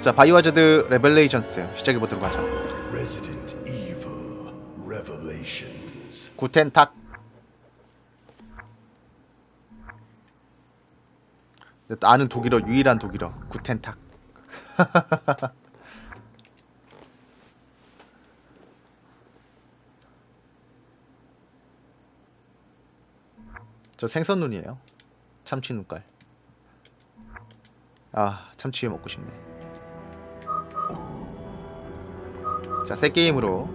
자 바이오하자드 레벨레이션스 시작해보도록 하죠. 구텐탁. 아는 독일어 유일한 독일어. 구텐탁. 저 생선 눈이에요. 참치 눈깔. 아 참치회 먹고 싶네 자 새 게임으로.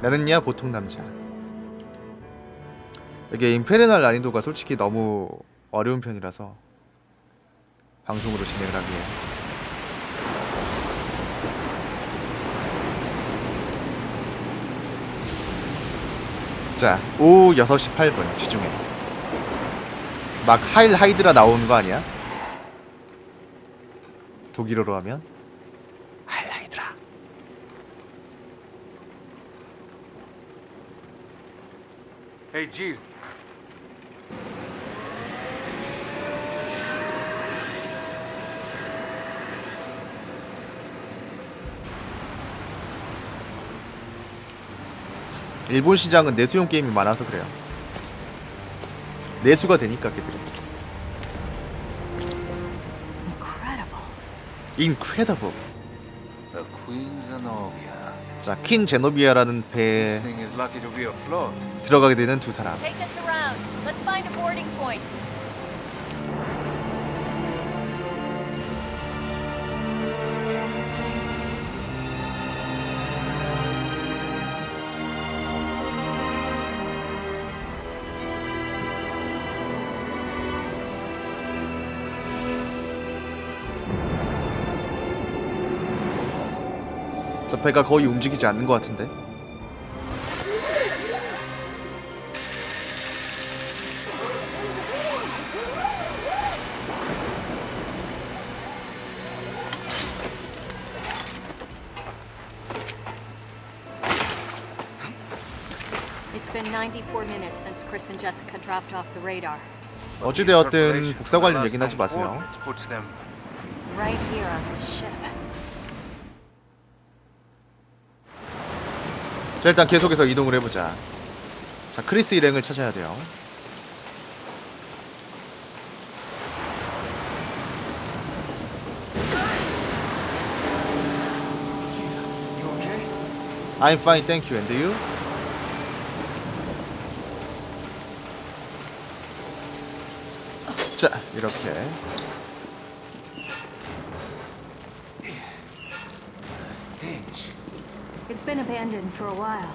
나는야 보통 남자. 이게 임페르날 난이도가 솔직히 너무 어려운 편이라서 방송으로 진행을 하기에. 자 오후 6시 8분 지중해. 막 하일 하이드라 나오는 거 아니야? 독일어로 하면 하일 하이드라 Hey. 일본 시장은 내수용 게임이 많아서 그래요. 내수가 되니까 걔들이. Incredible. Incredible. The Queen Zenobia. 자, 킨 제노비아라는 This 배에 thing is lucky to be afloat. 들어가게 되는 두 사람. Take us around. Let's find a boarding point. 저 배가 거의 움직이지 않는 것 같은데. It's been 94 minutes since Chris and Jessica dropped off the radar. 어찌되었든 복사 관련 얘기는 하지 마세요. Puts them Right here on this ship. 자, 일단 계속해서 이동을 해보자. 자, 크리스 일행을 찾아야 돼요. I'm fine, thank you. And you? 자, 이렇게. The stench. It's been abandoned for a while.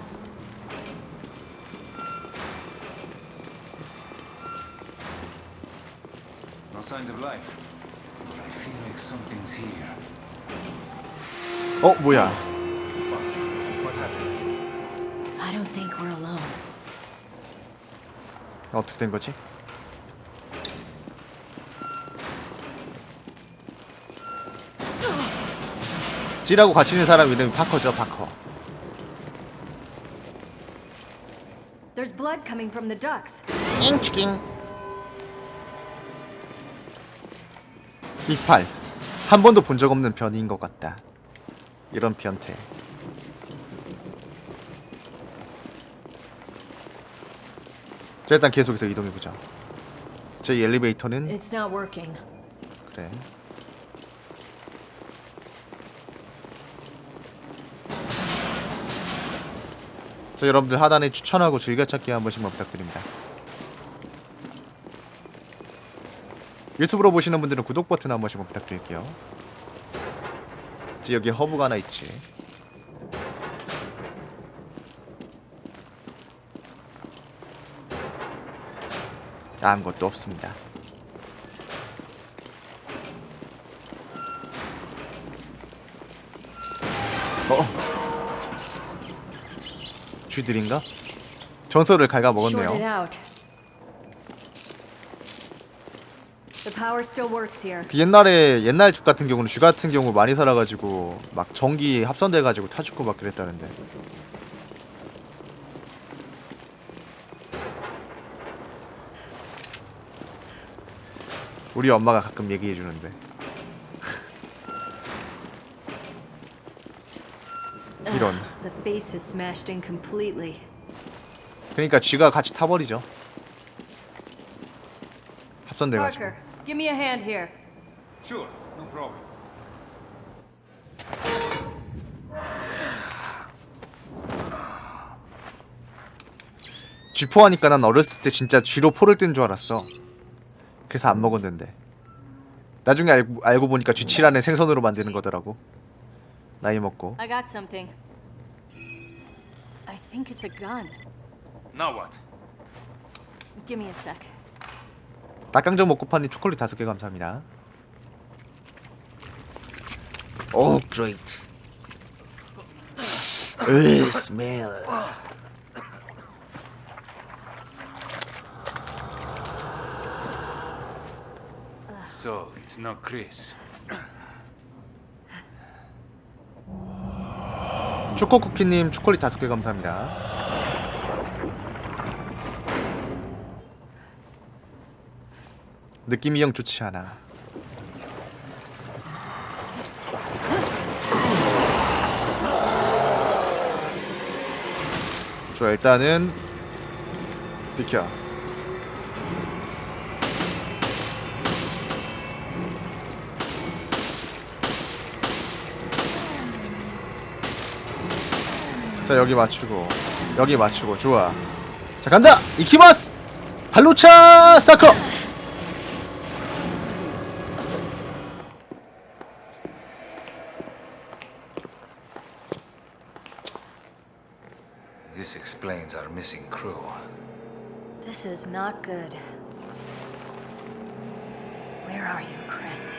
No signs of life. But I feel like something's here. 어, 뭐야? What happened? I don't think we're alone. 어떻게 된 거지? 찌라고 같이 있는 사람 이름이 파커죠, 파커. There's blood coming from the ducks. 이팔. 한 번도 본 적 없는 변이인 것 같다. 이런 변태. 자, 일단 계속해서 이동해보자. 제 엘리베이터는 It's not working. 그래. 자, 여러분들 하단에 추천하고 즐겨찾기 한 번씩만 부탁드립니다. 유튜브로 보시는 분들은 구독 버튼 한 번씩만 부탁드릴게요. 지 여기 허브가 하나 있지. 아무것도 없습니다. 쥐들인가? 전설을 갉아 먹었네요. 그 옛날에 옛날 집 같은 경우는 쥐 같은 경우 많이 살아가지고 막 전기 합선돼가지고 타 죽고 막 그랬다는데. 우리 엄마가 가끔 얘기해 주는데. 이런. The face is smashed in completely. 그러니까 쥐가 같이 타버리죠. 합선돼 가지고. Parker, give me a hand here. Sure, no problem. 쥐포 하니까 난 어렸을 때 진짜 쥐로 포를 뜬 줄 알았어. 그래서 안 먹었는데. 나중에 알고, 알고 보니까 쥐치라는 생선으로 만드는 거더라고. 나이 먹고. I got something. I think it's a gun. Now what? Give me a sec. 닭강정 먹고 파님 초콜릿 다섯 개 감사합니다. 오, great. 으, smell. So, it's not Chris. 초코쿠키님 초콜릿 다섯 개 감사합니다. 느낌이 영 좋지 않아. 좋아 일단은 비켜. 자 여기 맞추고 여기 맞추고 좋아 자 간다 이키마스 발로차 사커 This explains our missing crew. This is not good. Where are you, Chris?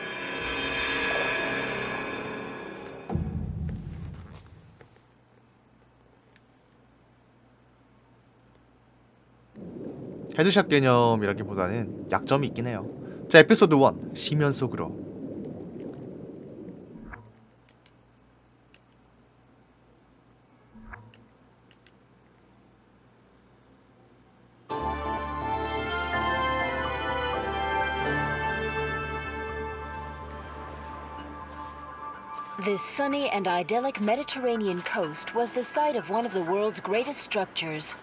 헤드샷 개념이라기보다는 약점이 있긴 해요 자 에피소드 1 시면 속으로 This sunny and idyllic Mediterranean coast was the site of one of the world's greatest structures.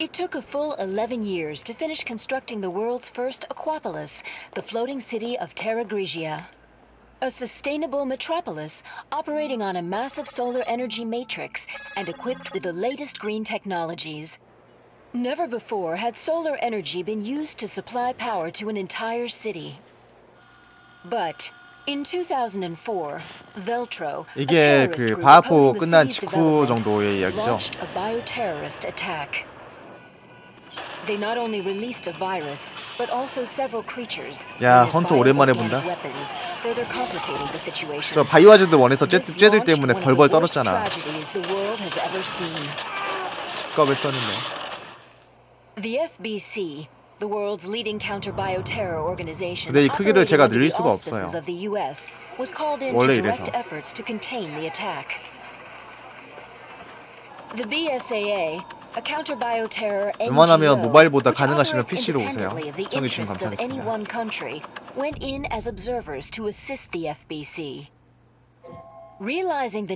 It took a full 11 years to finish constructing the world's first aquapolis, the floating city of Terra Grigia. A sustainable metropolis operating on a massive solar energy matrix and equipped with the latest green technologies. Never before had solar energy been used to supply power to an entire city. But in 2004, Veltro, a 이게 terrorist 그 group 바하포 opposing the 끝난 city's 직후 development, 정도의 이야기죠. launched a bioterrorist attack. They not only released a virus, but also several creatures. 야, known as 헌터 오랜만에 bioorganic 본다. Weapons, further complicating the situation. 저 바이오하즈드 원에서 쟤, This 쟤들 launched 때문에 one of 벌벌 the worst 떨었잖아 tragedies the world has ever seen. 십겁을 썼는데 The FBC, the world's leading counter-bioterror organization, 근데 이 크기를 operating 제가 under 늘릴 the 수가 auspices 없어요. of the US, was called in 원래 to direct 이래서. efforts to contain the attack. The BSAA, a counter-bioterror 웬만하면 모바일보다 가능하시면 PC로 오세요. any 감사하겠습니다.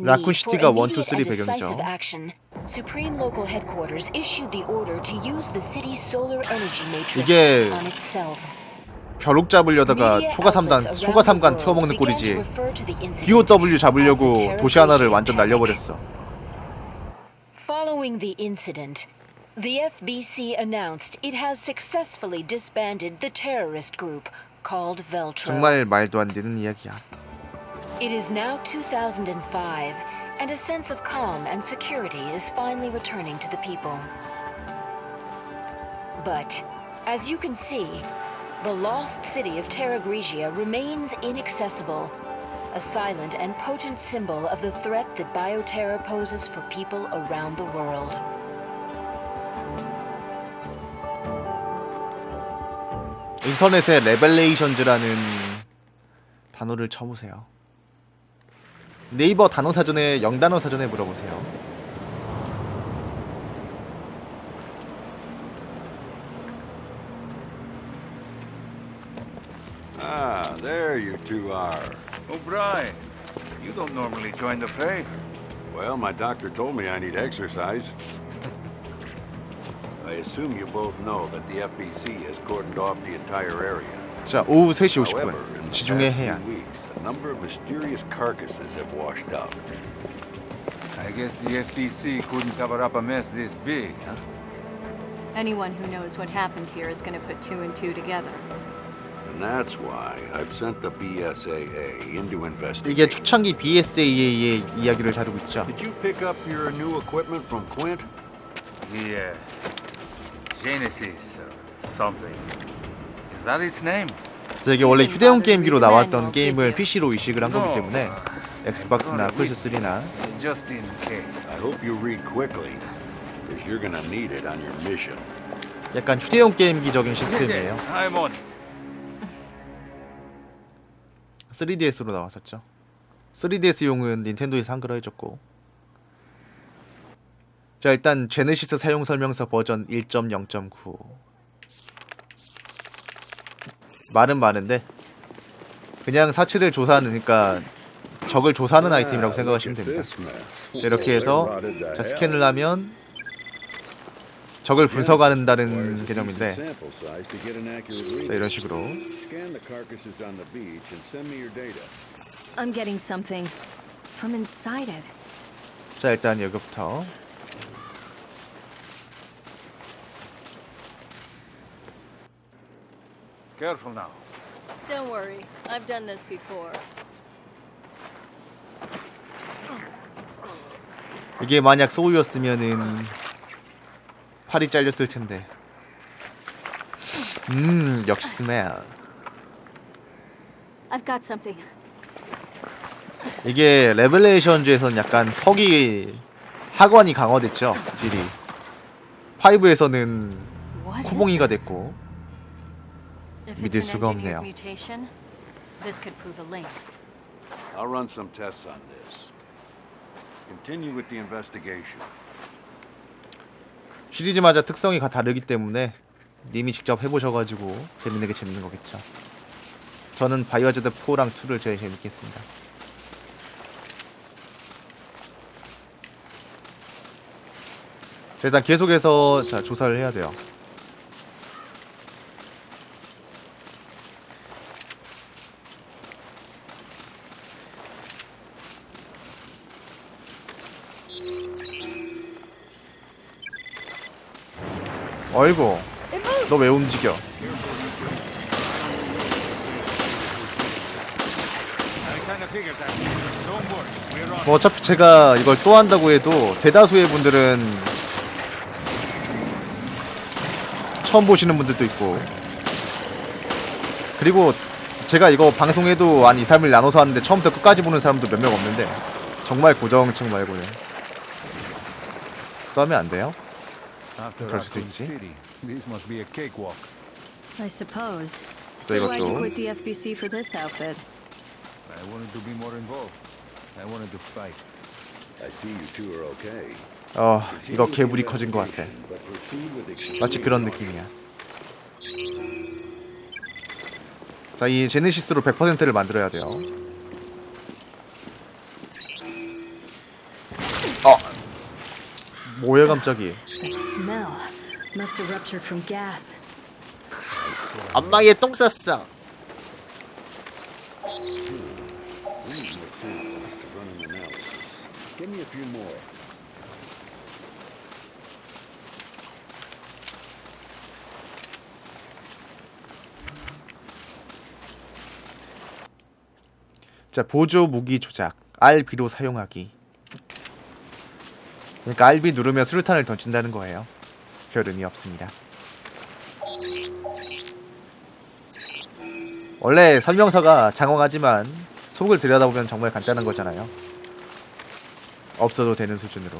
라쿤 시티가 1, 2, immediate 3 and 배경이죠. 이게. 벼룩 잡으려다가 초가 삼단 outlets 초가 around the 삼간 world 태워먹는 began to 꼴이지 the 잡으려고 도시 하나를 완전. 날려버렸어 Following the incident, the FBC announced it has successfully disbanded the terrorist group called Veltro. 정말 말도 안 되는 이야기야 It is now 2005, and a sense of calm and security is finally returning to the people. But, as you can see, the lost city of Terra Grigia remains inaccessible, a silent and potent symbol of the threat that bioterror poses for people around the world. 인터넷에 레벨레이션즈라는 단어를 쳐보세요 네이버 단어 사전에 영단어 사전에 물어보세요 Ah, there you two are. O'Brien, you don't normally join the fray. Well, my doctor told me I need exercise. I assume you both know that the FBC has cordoned off the entire area. 자 오후 3시 However, 50분 in the 지중해 past 해안 few weeks, a number of mysterious carcasses have washed up. I guess the FBC couldn't cover up a mess this big, huh? Anyone who knows what happened here is going to put two and two together. That's why I've sent the BSAA into 이게 investigate. 초창기 BSAA의 이야기를 다루고 있죠 Did you pick up your new equipment from Quint? The, uh, Genesis or something. Is that its name? 그래서 이게 원래 휴대용 게임기로 나왔던 게임을 PC로 이식을 한 거기 때문에 엑스박스나 플스3나 Just in I case. hope you read quickly, because you're gonna need it on your mission. 약간 휴대용 게임기적인 시스템이에요 I'm on it. 3DS로 나왔었죠. 3DS용은 닌텐도에서 한글화 해줬고. 자 일단 제네시스 사용 설명서 버전 1.0.9 말은 많은데 그냥 사치를 조사하는 그러니까 적을 조사하는 아이템이라고 생각하시면 됩니다. 자, 이렇게 해서 자, 스캔을 하면 적을 분석한다는 개념인데 자, 이런 식으로 I'm getting something from inside it. 자 일단 여기부터 Careful now. Don't worry, I've done this before. 이게 만약 소우였으면은 팔이 잘렸을 텐데. 음 역시 스멜. I've got something. 이게 레벨레이션즈에서는 약간 턱이 학원이 강화됐죠 딜이. 5에서는 What is 코봉이가 this? 됐고 If 믿을 it's an 수가 engineered 없네요. mutation, this could prove a link. I'll run some tests on this. Continue with the investigation. 시리즈마다 특성이 다 다르기 때문에 님이 직접 해보셔가지고 재밌는 게 재밌는 거겠죠. 저는 바이오하자드 4랑 2를 제일 재밌게 했습니다. 자, 일단 계속해서 자 조사를 해야 돼요. 어이구, 너 왜 움직여? 뭐 어차피 제가 이걸 또 한다고 해도 대다수의 분들은 처음 보시는 분들도 있고 그리고 제가 이거 방송에도 한 2, 3일 나눠서 하는데 처음부터 끝까지 보는 사람도 몇 명 없는데 정말 고정층 말고는 또 하면 안 돼요? After 그럴 수도 있지. City, this must be a cakewalk. I suppose. So why'd you quit the FBC for this outfit? I wanted to be more involved. I wanted to fight. I see you two are okay. 어 이거 개불이 커진 것 같아 마치 그런 느낌이야 자 이 제네시스로 100%를 만들어야 돼요 어 뭐야 갑자기 The smell must have ruptured from gas. 안마기에 똥 쌌어. Give me a few more. 자 보조 무기 조작 RB로 사용하기 그러니까 RB 누르면 수류탄을 던진다는 거예요 별 의미 없습니다 원래 설명서가 장황하지만 속을 들여다보면 정말 간단한 거잖아요 없어도 되는 수준으로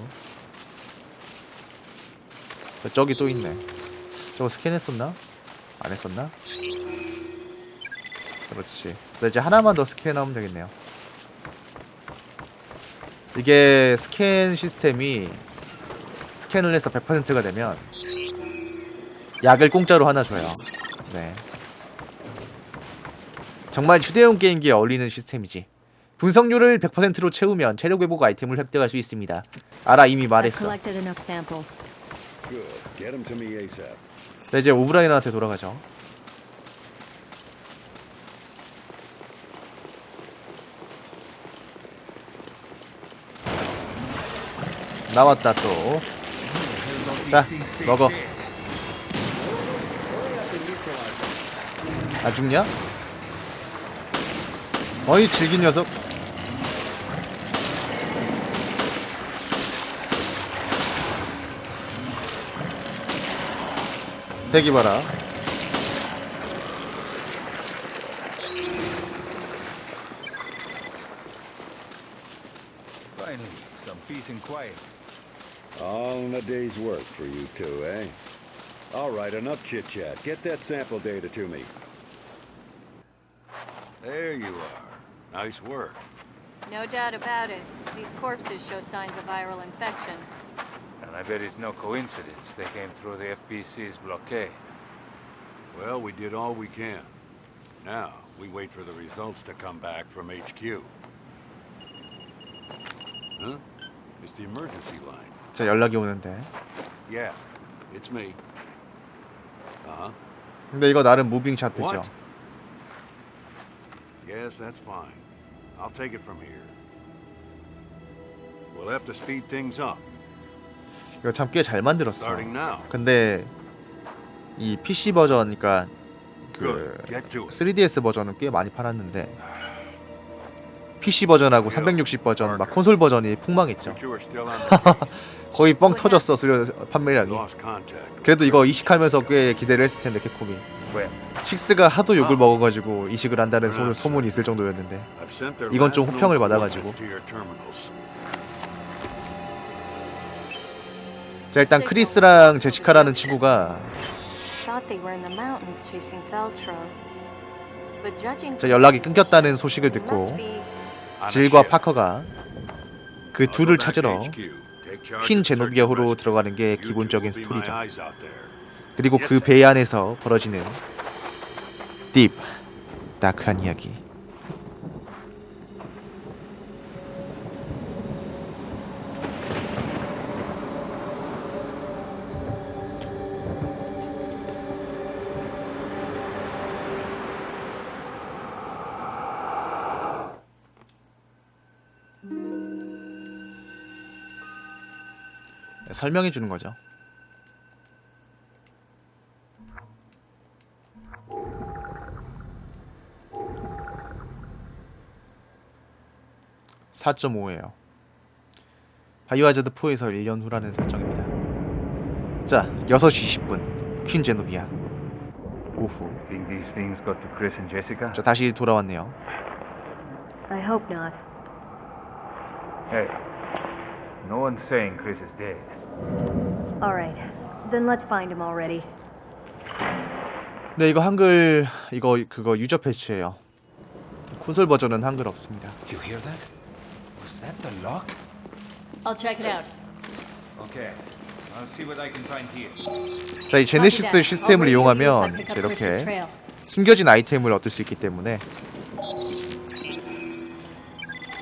자, 저기 또 있네 저거 스캔했었나? 안 했었나? 그렇지. 자, 이제 하나만 더 스캔하면 되겠네요. 이게 스캔 시스템이 스캔을 해서 100%가 되면 약을 공짜로 하나 줘요. 네. 정말 휴대용 게임기에 어울리는 시스템이지. 분석률을 100%로 채우면 체력 회복 아이템을 획득할 수 있습니다. 알아 이미 말했어. 자 이제 오브라이너한테 돌아가죠. 나왔다 또. 자 먹어. 아 죽냐? 어이 질긴 녀석. 대기 봐라. All in a day's work for you two, eh? All right, enough chit-chat. Get that sample data to me. There you are. Nice work. No doubt about it. These corpses show signs of viral infection. And I bet it's no coincidence they came through the FBC's blockade. Well, we did all we can. Now, we wait for the results to come back from HQ. Huh? It's the emergency line. 자 연락이 오는데. Yeah, it's me. Uh-huh. 근데 이거 나름 무빙 차트죠. What? Yes, that's fine. I'll take it from here. We'll have to speed things up, 이거 참 꽤 잘 만들었어. starting now. 근데 이 PC 버전, 그러니까 그 Good. Get to it. 3DS 버전은 꽤 많이 팔았는데 PC 버전하고 360 버전, 막 콘솔 버전이 폭망했죠. But you are still on case. 거의 뻥 터졌어 수료 판매량이. 그래도 이거 이식하면서 꽤 기대를 했을 텐데 캡콤이. 식스가 하도 욕을 먹어가지고 이식을 한다는 소, 소문이 있을 정도였는데 이건 좀 호평을 받아가지고. 자 일단 크리스랑 제시카라는 친구가 자 연락이 끊겼다는 소식을 듣고 질과. 파커가 그 둘을 찾으러 퀸 제노비아호로. 들어가는 게 기본적인 스토리죠. 그리고 그 배 안에서 벌어지는 딥 다크한 이야기. 설명해 주는 거죠. (4.5예요) 바이오하자드 4에서 1년 후라는 설정입니다 자 (6시 20분) 퀸 제노비아 오후 Think these things got to Chris and Jessica? 자 다시 돌아왔네요 I hope not. Hey, no one's saying Chris is dead. All right. Then let's find him already. 네 이거 한글 이거 그거 유저 패치예요 콘솔 버전은 한글 없습니다 You hear that? Was that the lock? I'll check it out. Okay, I'll see what I can find here. 자 이 제네시스 시스템을 이용하면 이렇게 숨겨진 아이템을 얻을 수 있기 때문에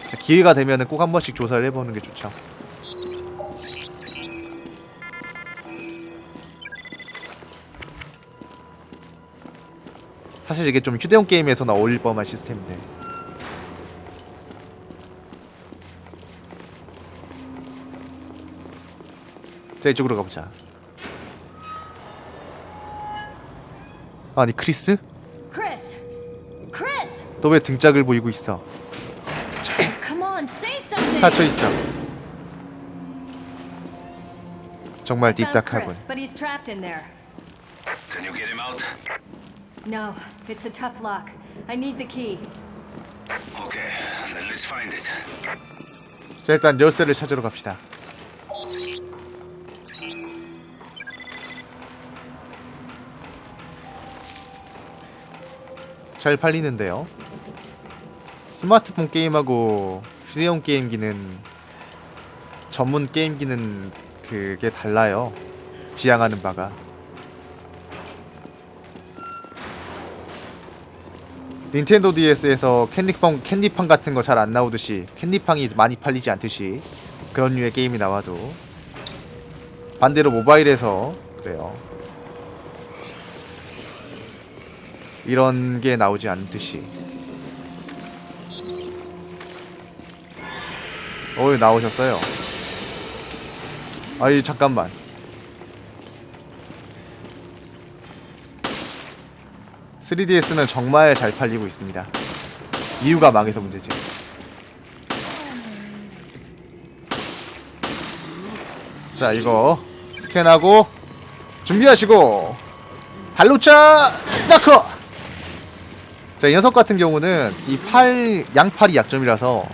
자, 기회가 되면 꼭 한 번씩 조사를 해보는 게 좋죠. 사실 이게 좀 휴대용 게임에서나 어울릴 법한 시스템인데 자 이쪽으로 가보자 아니 크리스? Chris! Chris! 너왜 등짝을 보이고 있어? 닫혀 있어. 정말 딥닥하군. No, it's a tough lock. I need the key. Okay, then let's find it. 자 일단 열쇠를 찾으러 갑시다. 잘 팔리는데요. 스마트폰 게임하고 휴대용 게임기는 전문 게임기는 그게 달라요. 지향하는 바가. 닌텐도 DS에서 캔디팡 캔디팡 같은 거 잘 안 나오듯이 캔디팡이 많이 팔리지 않듯이 그런 류의 게임이 나와도 반대로 모바일에서 그래요. 이런 게 나오지 않듯이 어이 나오셨어요. 아이 잠깐만. (3ds는) 정말 잘 팔리고 있습니다. 이유가 망해서 문제지. 자 이거 스캔하고 준비하시고 발로차 스타커! 자 이 녀석 같은 경우는 이 팔 양팔이 약점이라서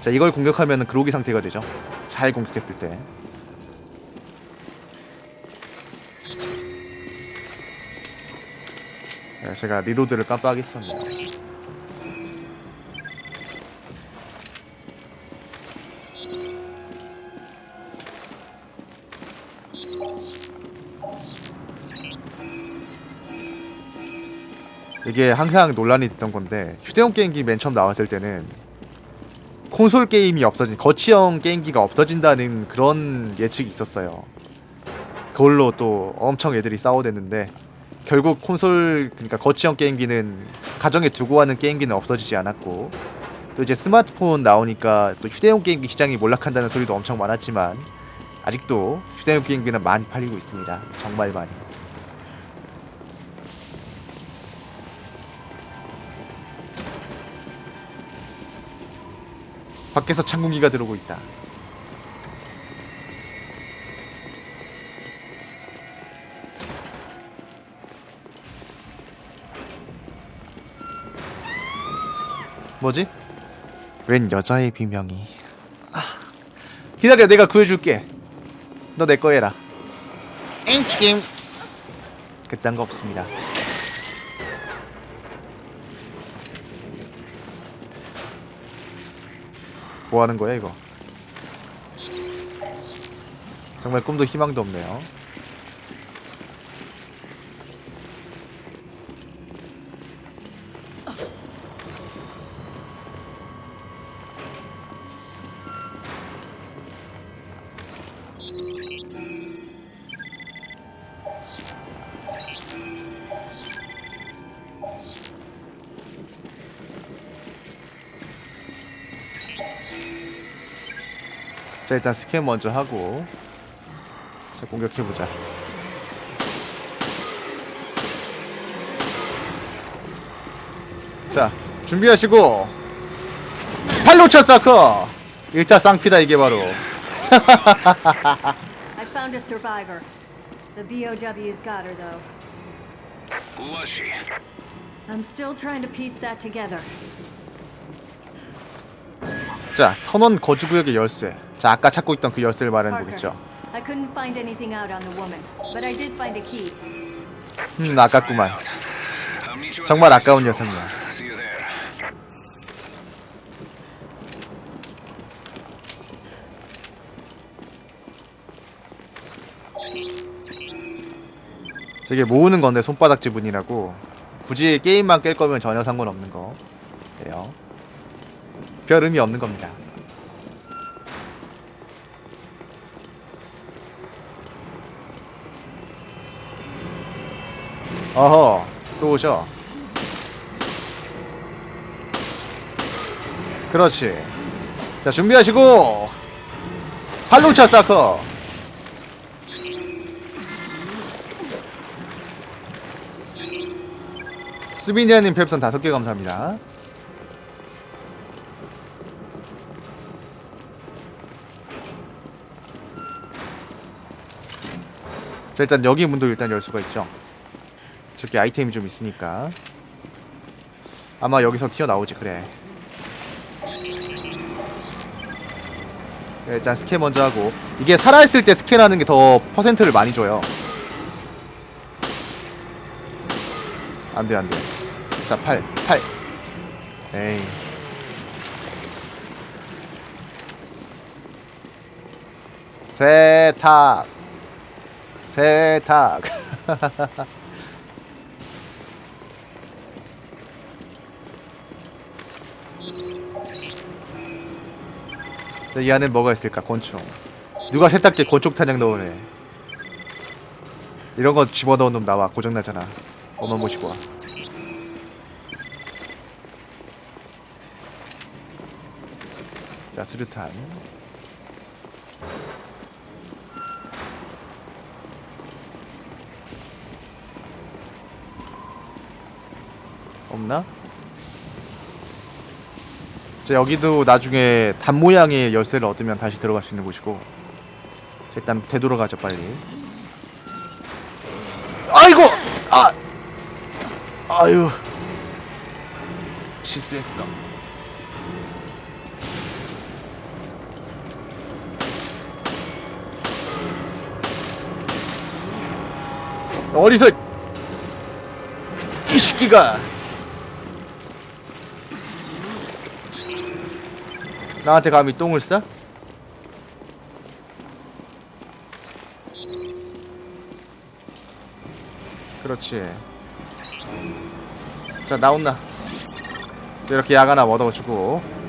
자 이걸 공격하면 그로기 상태가 되죠. 잘 공격했을 때 네, 제가 리로드를 깜빡했었네요 이게 항상 논란이 됐던 건데 휴대용 게임기 맨 처음 나왔을 때는 콘솔 게임이 없어진 거치형 게임기가 없어진다는 그런 예측이 있었어요. 그걸로 또 엄청 애들이 싸워댔는데 결국 콘솔 그러니까 거치형 게임기는 가정에 두고 하는 게임기는 없어지지 않았고 또 이제 스마트폰 나오니까 또 휴대용 게임기 시장이 몰락한다는 소리도 엄청 많았지만 아직도 휴대용 게임기는 많이 팔리고 있습니다. 정말 많이. 밖에서 창궁기가 들어오고 있다. 뭐지? 웬 여자의 비명이. 아, 기다려, 내가 구해줄게. 너 내 거 해라. 엥치김. 그딴 거 없습니다. 뭐 하는 거야 이거? 정말 꿈도 희망도 없네요. 자 일단 스캔 먼저 하고 자 공격해보자 자 준비하시고 팔로차 사커 1타 쌍피다 이게 바로 I found a survivor. The BOW's got her, though. Who was she? I'm still trying to piece that together. 자 선원 거주구역의 열쇠 자 아까 찾고 있던 그 열쇠를 말하는 거겠죠 I couldn't find anything out on the woman, but I did find a key. 음 아깝구만 정말 아까운 there. 저게 모으는 건데 손바닥 지분이라고 굳이 게임만 깰 거면 전혀 상관없는 거예요. 별 의미 없는 겁니다. 어허 또 오셔. 그렇지. 자 준비하시고 팔로차 사커. 스비니아님 별풍선 다섯 개 감사합니다. 자 일단 여기 문도 일단 열 수가 있죠. 저기 아이템이 좀 있으니까 아마 여기서 튀어나오지 그래. 네, 일단 스캔 먼저 하고 이게 살아있을 때 스캔하는 게 더 퍼센트를 많이 줘요. 안돼 안돼. 자 8, 8. 에이. 세탁. 세탁. 이 안에 뭐가 있을까? 곤충. 누가 세탁기에 곤충 탄약 넣으래. 이런 거 집어넣은 놈 나와. 고장나잖아. 엄마 모시고 와. 자, 수류탄. 없나? 자, 여기도 나중에 단 모양의 열쇠를 얻으면 다시 들어갈 수 있는 곳이고. 자, 일단 되돌아가죠, 빨리. 아이고! 아! 아유. 실수했어. 어디서 이 새끼가 나한테 감히 똥을 싸? 그렇지. 자 나온나. 자, 이렇게 약 하나 얻어주고.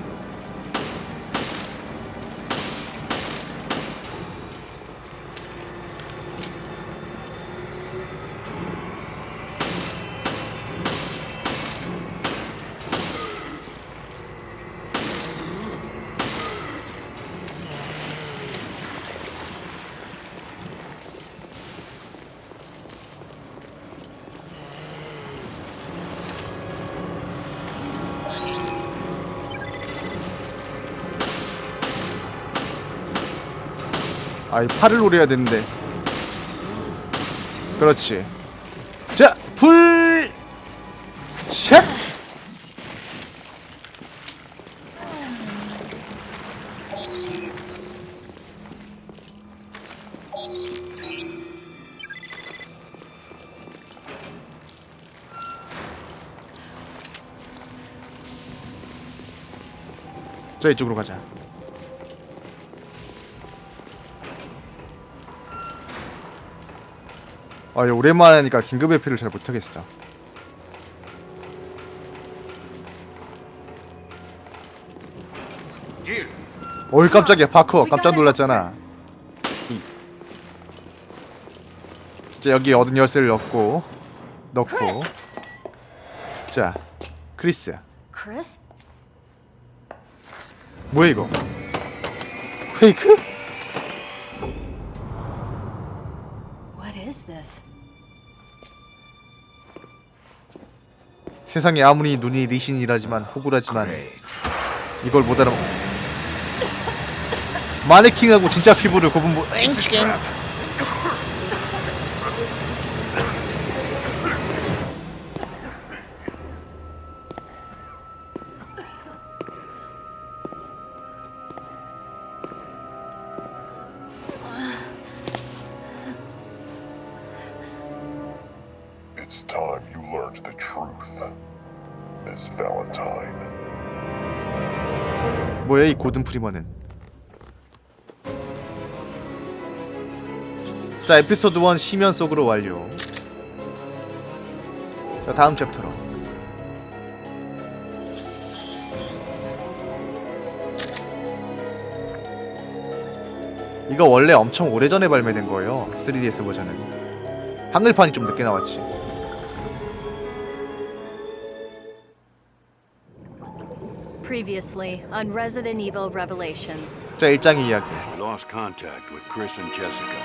이 팔을 노려야 되는데. 그렇지. 자, 불 샷. 자, 이쪽으로 가자. 아, 이거 오랜만에 하니까 긴급 회피를 잘 못하겠어. 어이 깜짝이야 파커 깜짝 놀랐잖아. 이. 자 여기 얻은 열쇠를 넣고 넣고 크리스! 자 크리스? 뭐야 이거 페이크? Is this? 세상에 아무리 눈이 리신이라지만 호구라지만 이걸 못 알아 마네킹하고 진짜 피부를 구분 못 프리머는? 자 에피소드 1 시면 속으로 완료. 자 다음 챕터로. 이거 원래 엄청 오래전에 발매된 거예요 3DS 버전은. 한글판이 좀 늦게 나왔지 Previously on Resident Evil Revelations. 자 1장의 이야기 We lost contact with Chris and Jessica.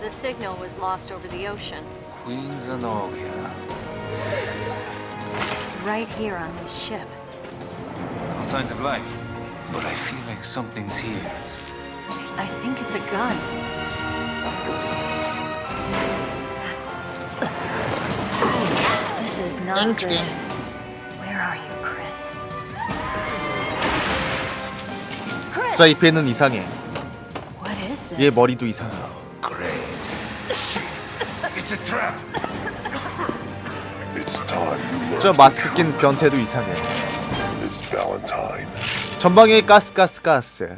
The signal was lost over the ocean, Queen Zenobia. right here on this ship. No signs of life. But I feel like something's here. I think it's a gun. This is not good. Where 자 이 배는 이상해 What is this? 얘 머리도 이상해 Great. It's a trap. It's time you 저 마스크 낀 변태도 이상해 Miss Valentine. 전방에 가스 가스 가스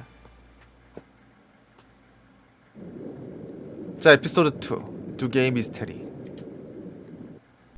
자 에피소드 2 두 개의 미스테리